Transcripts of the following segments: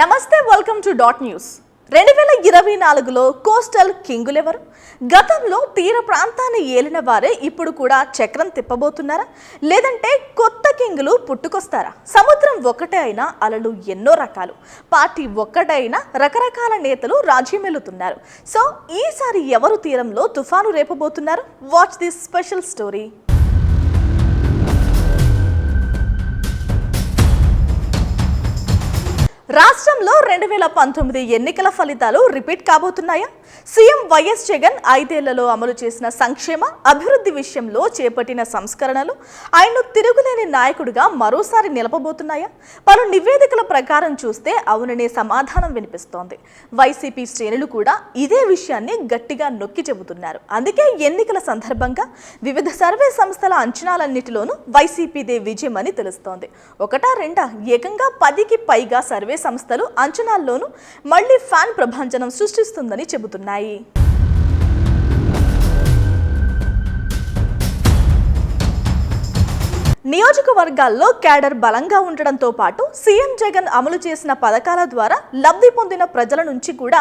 నమస్తే welcome to dot news రెండు వేల ఇరవై నాలుగులో కోస్టల్ కింగులెవరు గతంలో తీర ప్రాంతాన్ని ఏలిన వారే ఇప్పుడు కూడా చక్రం తిప్పబోతున్నారా? లేదంటే కొత్త కింగులు పుట్టుకొస్తారా? సముద్రం ఒకటే అయినా అలలు ఎన్నో రకాలు. పార్టీ ఒక్కటైనా రకరకాల నేతలు రాజీమెలుతున్నారు సో ఈసారి ఎవరు తీరంలో తుఫాను రేపబోతున్నారు? వాచ్ దిస్ స్పెషల్ స్టోరీ రాష్ట్రంలో రెండు వేల పంతొమ్మిది ఎన్నికల ఫలితాలు రిపీట్ కాబోతున్నాయా? సీఎం వైఎస్ జగన్ ఐదేళ్ళలో అమలు చేసిన సంక్షేమ అభివృద్ధి విషయంలో చేపట్టిన సంస్కరణలు ఆయన్ను తిరుగులేని నాయకుడిగా మరోసారి నిలపబోతున్నాయా? పలు నివేదికల ప్రకారం చూస్తే అవుననే సమాధానం వినిపిస్తోంది. వైసీపీ శ్రేణులు కూడా ఇదే విషయాన్ని గట్టిగా నొక్కి చెబుతున్నారు. అందుకే ఎన్నికల సందర్భంగా వివిధ సర్వే సంస్థల అంచనాలన్నిటిలోనూ వైసీపీదే విజయమని తెలుస్తోంది. ఒకటా రెండా? ఏకంగా పదికి పైగా సర్వే సంస్థలు అంచనాల్లోనూ మళ్ళీ ఫ్యాన్ ప్రభంజనం సృష్టిస్తుందని చెబుతున్నాయి. నియోజకవర్గాల్లో క్యాడర్ బలంగా ఉండడంతో పాటు సీఎం జగన్ అమలు చేసిన పథకాల ద్వారా లబ్ధి పొందిన ప్రజల నుంచి కూడా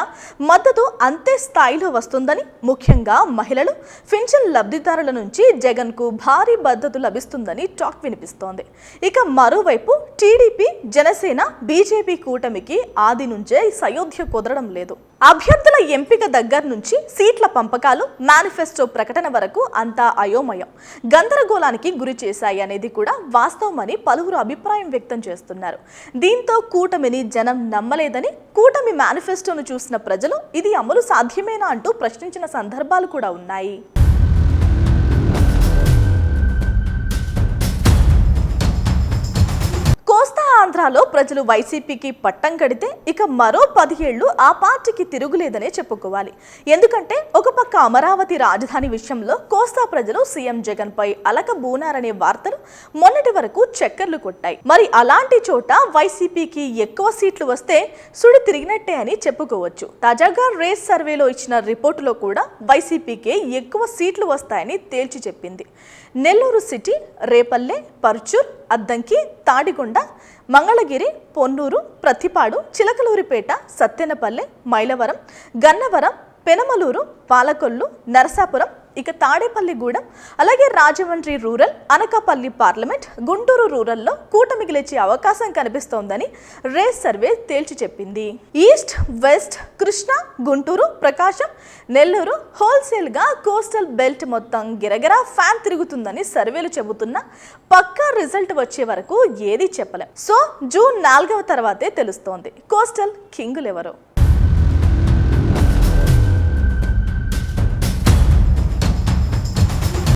మద్దతు అంతే స్థాయిలో వస్తుందని ముఖ్యంగా మహిళలు పెన్షన్ లబ్ధిదారుల నుంచి జగన్కు భారీ మద్దతు లభిస్తుందని టాక్ వినిపిస్తోంది. ఇక మరోవైపు టీడీపీ జనసేన బీజేపీ కూటమికి ఆది నుంచే సయోధ్య కుదరడం లేదు. అభ్యర్థుల ఎంపిక దగ్గర నుంచి సీట్ల పంపకాలు మేనిఫెస్టో ప్రకటన వరకు అంతా అయోమయం. గందరగోళానికి గురి చేశాయి అనేది కూడా వాస్తవమని పలువురు అభిప్రాయం వ్యక్తం చేస్తున్నారు. దీంతో కూటమిని జనం నమ్మలేదని కూటమి మేనిఫెస్టోను చూసిన ప్రజలు ఇది అమలు సాధ్యమేనా అంటూ ప్రశ్నించిన సందర్భాలు కూడా ఉన్నాయి. తెలంగాణలో ప్రజలు వైసీపీకి పట్టం కడితే ఇక మరో పదిహేళ్ళు ఆ పార్టీకి తిరుగులేదనే చెప్పుకోవాలి. ఎందుకంటే ఒక పక్క అమరావతి రాజధాని విషయంలో కోస్తా ప్రజలు సీఎం జగన్ పై అలక బూనారనే వార్తలు మొన్నటి వరకు చక్కర్లు కొట్టాయి. మరి అలాంటి చోట వైసీపీకి ఎక్కువ సీట్లు వస్తే సుడి తిరిగినట్టే అని చెప్పుకోవచ్చు. తాజాగా రేస్ సర్వేలో ఇచ్చిన రిపోర్టులో కూడా వైసీపీకే ఎక్కువ సీట్లు వస్తాయని తేల్చి చెప్పింది. నెల్లూరు సిటీ రేపల్లె పర్చూర్ అద్దంకి తాడికొండ మంగళగిరి పొన్నూరు ప్రతిపాడు చిలకలూరిపేట సత్తెనపల్లె మైలవరం గన్నవరం పెనమలూరు పాలకొల్లు నరసాపురం ఇక తాడేపల్లిగూడెం అలాగే రాజమండ్రి రూరల్ అనకాపల్లి పార్లమెంట్ గుంటూరు రూరల్లో కూటమి గెలిచే అవకాశం కనిపిస్తోందని రేస్ సర్వే తేల్చి చెప్పింది. ఈస్ట్ వెస్ట్ కృష్ణా గుంటూరు ప్రకాశం నెల్లూరు హోల్సేల్గా కోస్టల్ బెల్ట్ మొత్తం గిరగిరా ఫ్యాన్ తిరుగుతుందని సర్వేలు చెబుతున్నా పక్కా రిజల్ట్ వచ్చే వరకు ఏది చెప్పలేం. సో జూన్ నాలుగవ తర్వాతే తెలుస్తోంది. కోస్టల్ కింగులు ఎవరో